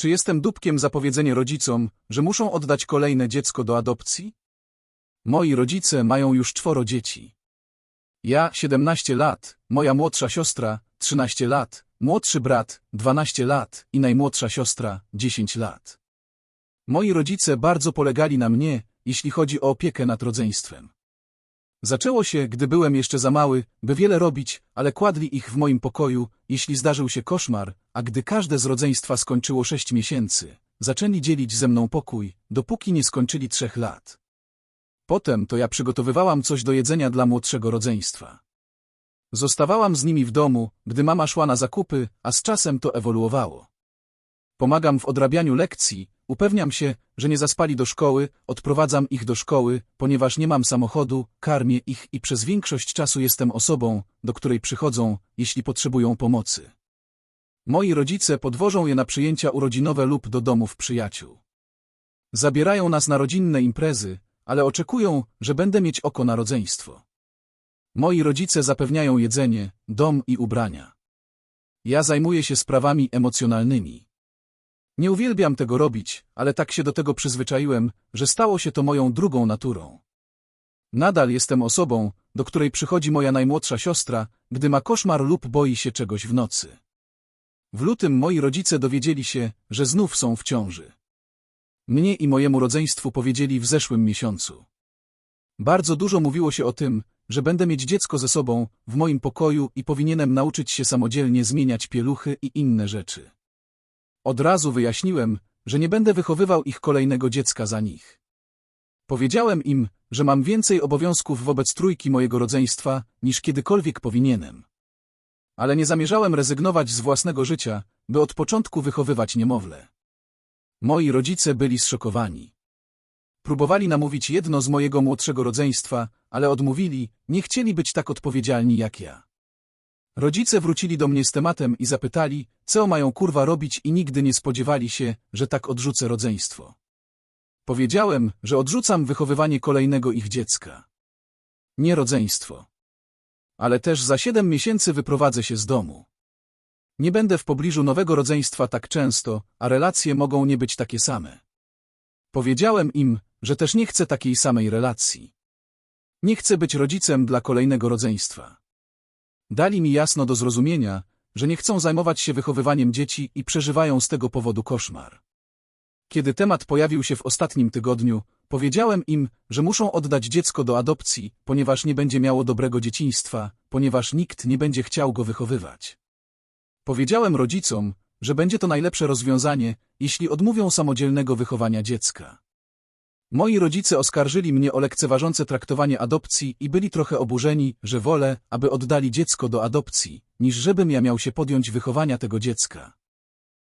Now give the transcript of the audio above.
Czy jestem dupkiem za powiedzenie rodzicom, że muszą oddać kolejne dziecko do adopcji? Moi rodzice mają już czworo dzieci. Ja 17 lat, moja młodsza siostra 13 lat, młodszy brat 12 lat i najmłodsza siostra 10 lat. Moi rodzice bardzo polegali na mnie, jeśli chodzi o opiekę nad rodzeństwem. Zaczęło się, gdy byłem jeszcze za mały, by wiele robić, ale kładli ich w moim pokoju, jeśli zdarzył się koszmar, a gdy każde z rodzeństwa skończyło sześć miesięcy, zaczęli dzielić ze mną pokój, dopóki nie skończyli trzech lat. Potem to ja przygotowywałam coś do jedzenia dla młodszego rodzeństwa. Zostawałam z nimi w domu, gdy mama szła na zakupy, a z czasem to ewoluowało. Pomagam w odrabianiu lekcji, upewniam się, że nie zaspali do szkoły, odprowadzam ich do szkoły, ponieważ nie mam samochodu, karmię ich i przez większość czasu jestem osobą, do której przychodzą, jeśli potrzebują pomocy. Moi rodzice podwożą je na przyjęcia urodzinowe lub do domów przyjaciół. Zabierają nas na rodzinne imprezy, ale oczekują, że będę mieć oko na rodzeństwo. Moi rodzice zapewniają jedzenie, dom i ubrania. Ja zajmuję się sprawami emocjonalnymi. Nie uwielbiam tego robić, ale tak się do tego przyzwyczaiłem, że stało się to moją drugą naturą. Nadal jestem osobą, do której przychodzi moja najmłodsza siostra, gdy ma koszmar lub boi się czegoś w nocy. W lutym moi rodzice dowiedzieli się, że znów są w ciąży. Mnie i mojemu rodzeństwu powiedzieli w zeszłym miesiącu. Bardzo dużo mówiło się o tym, że będę mieć dziecko ze sobą, w moim pokoju i powinienem nauczyć się samodzielnie zmieniać pieluchy i inne rzeczy. Od razu wyjaśniłem, że nie będę wychowywał ich kolejnego dziecka za nich. Powiedziałem im, że mam więcej obowiązków wobec trójki mojego rodzeństwa, niż kiedykolwiek powinienem. Ale nie zamierzałem rezygnować z własnego życia, by od początku wychowywać niemowlę. Moi rodzice byli zszokowani. Próbowali namówić jedno z mojego młodszego rodzeństwa, ale odmówili, nie chcieli być tak odpowiedzialni jak ja. Rodzice wrócili do mnie z tematem i zapytali, co mają kurwa robić i nigdy nie spodziewali się, że tak odrzucę rodzeństwo. Powiedziałem, że odrzucam wychowywanie kolejnego ich dziecka. Nie rodzeństwo. Ale też za siedem miesięcy wyprowadzę się z domu. Nie będę w pobliżu nowego rodzeństwa tak często, a relacje mogą nie być takie same. Powiedziałem im, że też nie chcę takiej samej relacji. Nie chcę być rodzicem dla kolejnego rodzeństwa. Dali mi jasno do zrozumienia, że nie chcą zajmować się wychowywaniem dzieci i przeżywają z tego powodu koszmar. Kiedy temat pojawił się w ostatnim tygodniu, powiedziałem im, że muszą oddać dziecko do adopcji, ponieważ nie będzie miało dobrego dzieciństwa, ponieważ nikt nie będzie chciał go wychowywać. Powiedziałem rodzicom, że będzie to najlepsze rozwiązanie, jeśli odmówią samodzielnego wychowania dziecka. Moi rodzice oskarżyli mnie o lekceważące traktowanie adopcji i byli trochę oburzeni, że wolę, aby oddali dziecko do adopcji, niż żebym ja miał się podjąć wychowania tego dziecka.